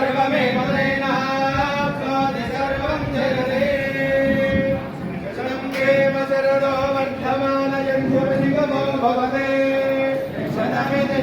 సర్వమే మదైన సర్వం జగదే. కేవ శరణో వర్ధమాన యంత్రమ నిగమో భవతే. సదమితి